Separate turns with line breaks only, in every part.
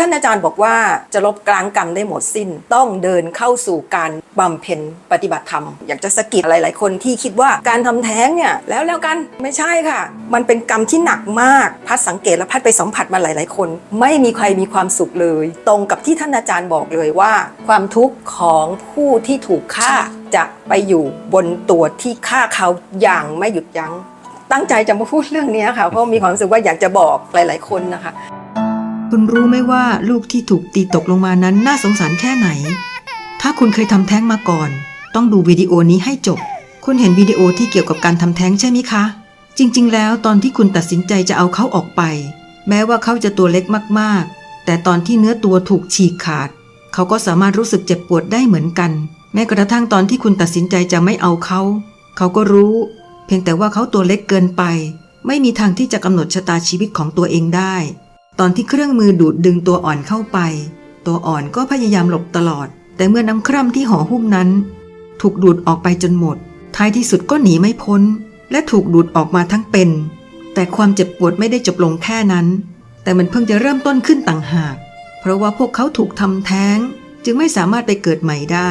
ท่านอาจารย์บอกว่าจะลบกลางกรรมได้หมดสิ้น ต้องเดินเข้าสู่การบำเพ็ญปฏิบัติธรรม อยากจะสะกิดหลาย ๆ คนที่คิดว่าการทำแท้งเนี่ยแล้วแล้วกันไม่ใช่ค่ะ มันเป็นกรรมที่หนักมาก พัดสังเกตและพัดไปสัมผัสมาหลาย ๆ คน ไม่มีใครมีความสุขเลย ตรงกับที่ท่านอาจารย์บอกเลยว่า ความทุกข์ของผู้ที่ถูกฆ่าจะไปอยู่บนตัวที่ฆ่าเขาอย่างไม่หยุดยั้งตั้งใจจะมาพูดเรื่องนี้ค่ะเพราะมีความรู้สึกว่าอยากจะบอกหลาย ๆ คนนะคะ
คุณรู้ไหมว่าลูกที่ถูกตีตกลงมานั้นน่าสงสารแค่ไหน ถ้าคุณเคยทำแท้งมาก่อน ต้องดูวิดีโอนี้ให้จบ คุณเห็นวิดีโอที่เกี่ยวกับการทำแท้งใช่ไหมคะ จริง ๆ แล้วตอนที่คุณตัดสินใจจะเอาเขาออกไป แม้ว่าเขาจะตัวเล็กมากๆ แต่ตอนที่เนื้อตัวถูกฉีกขาด เขาก็สามารถรู้สึกเจ็บปวดได้เหมือนกัน แม้กระทั่งตอนที่คุณตัดสินใจจะไม่เอาเขา เขาก็รู้ เพียงแต่ว่าเขาตัวเล็กเกินไป ไม่มีทางที่จะกำหนดชะตาชีวิตของตัวเองได้ ตอนที่เครื่องมือดูดดึงตัวอ่อนเข้าไป ตัวอ่อนก็พยายามหลบตลอด แต่เมื่อน้ำคร่ำที่ห่อหุ้มนั้น ถูกดูดออกไปจนหมด ท้ายที่สุดก็หนีไม่พ้น และถูกดูดออกมาทั้งเป็น แต่ความเจ็บปวดไม่ได้จบลงแค่นั้น แต่มันเพิ่งจะเริ่มต้นขึ้นต่างหาก เพราะว่าพวกเขาถูกทำแท้ง จึงไม่สามารถไปเกิดใหม่ได้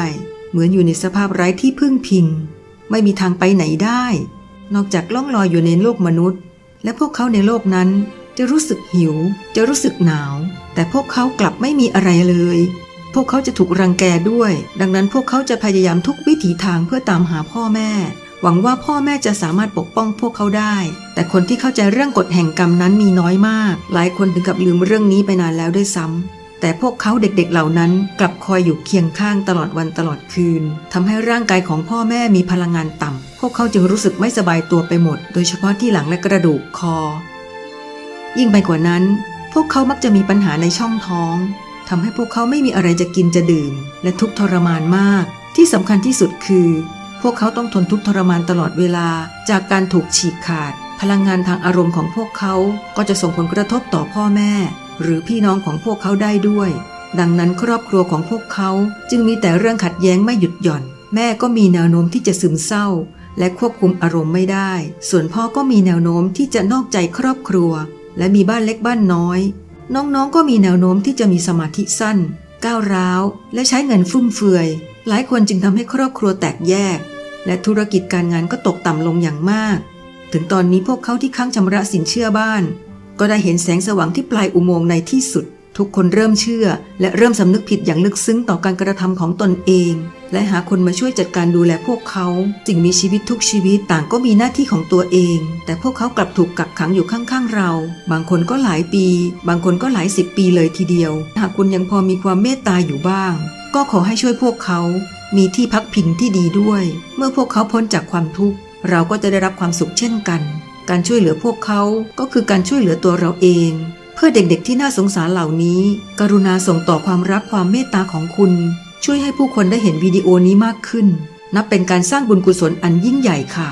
เหมือนอยู่ในสภาพไร้ที่พึ่งพิง ไม่มีทางไปไหนได้ นอกจากล่องลอยอยู่ในโลกมนุษย์ และพวกเขาในโลกนั้น จะรู้สึกหิว จะรู้สึกหนาว แต่พวกเขากลับไม่มีอะไรเลย พวกเขาจะถูกรังแกด้วย ดังนั้นพวกเขาจะพยายามทุกวิถีทางเพื่อตามหาพ่อแม่ หวังว่าพ่อแม่จะสามารถปกป้องพวกเขาได้ แต่คนที่เข้าใจเรื่องกฎแห่งกรรมนั้นมีน้อยมาก หลายคนถึงกับลืมเรื่องนี้ไปนานแล้วด้วยซ้ำแต่พวกเขาเด็กๆ เหล่านั้นกลับคอยอยู่เคียงข้างตลอดวันตลอดคืนทำให้ร่างกายของพ่อแม่มีพลังงานต่ำพวกเขาจึงรู้สึกไม่สบายตัวไปหมด โดยเฉพาะที่หลังและกระดูกคอ ยิ่งไปกว่านั้น พวกเขามักจะมีปัญหาในช่องท้องทำให้พวกเขาไม่มีอะไรจะกินจะดื่ม และทุกทรมานมาก ที่สำคัญที่สุดคือ พวกเขาต้องทนทุกทรมานตลอดเวลา จากการถูกฉีกขาด พลังงานทางอารมณ์ของพวกเขาก็จะส่งผลกระทบต่อพ่อแม่ หรือพี่น้องของพวกเขาได้ด้วย ดังนั้นครอบครัวของพวกเขาจึงมีแต่เรื่องขัดแย้งไม่หยุดหย่อน แม่ก็มีแนวโน้มที่จะซึมเศร้า และควบคุมอารมณ์ไม่ได้ ส่วนพ่อก็มีแนวโน้มที่จะนอกใจครอบครัว และมีบ้านเล็กบ้านน้อย น้องๆก็มีแนวโน้มที่จะมีสมาธิสั้น ก้าวร้าว และใช้เงินฟุ่มเฟือย หลายคนจึงทำให้ครอบครัวแตกแยก และธุรกิจการงานก็ตกต่ำลงอย่างมาก ถึงตอนนี้พวกเขาที่ค้างชำระสินเชื่อบ้าน ก็ได้เห็นแสงสว่างที่ปลายอุโมงค์ในที่สุด ทุกคนเริ่มเชื่อ และเริ่มสำนึกผิดอย่างลึกซึ้งต่อการกระทำของตนเอง และหาคนมาช่วยจัดการดูแลพวกเขาสิ่งมีชีวิตทุกชีวิตต่างก็มีหน้าที่ของตัวเอง แต่พวกเขากลับถูกกักขังอยู่ข้างๆเรา บางคนก็หลายปี บางคนก็หลายสิบปีเลยทีเดียว หากคุณยังพอมีความเมตตาอยู่บ้าง ก็ขอให้ช่วยพวกเขา มีที่พักพิงที่ดีด้วย เมื่อพวกเขาพ้นจากความทุกข์เราก็จะได้รับความสุขเช่นกัน การช่วยเหลือพวกเขาก็คือการช่วยเหลือตัวเราเองเพื่อเด็กๆที่น่าสงสารเหล่านี้ กรุณาส่งต่อความรักความเมตตาของคุณ ช่วยให้ผู้คนได้เห็นวิดีโอนี้มากขึ้น นับเป็นการสร้างบุญกุศลอันยิ่งใหญ่ค่ะ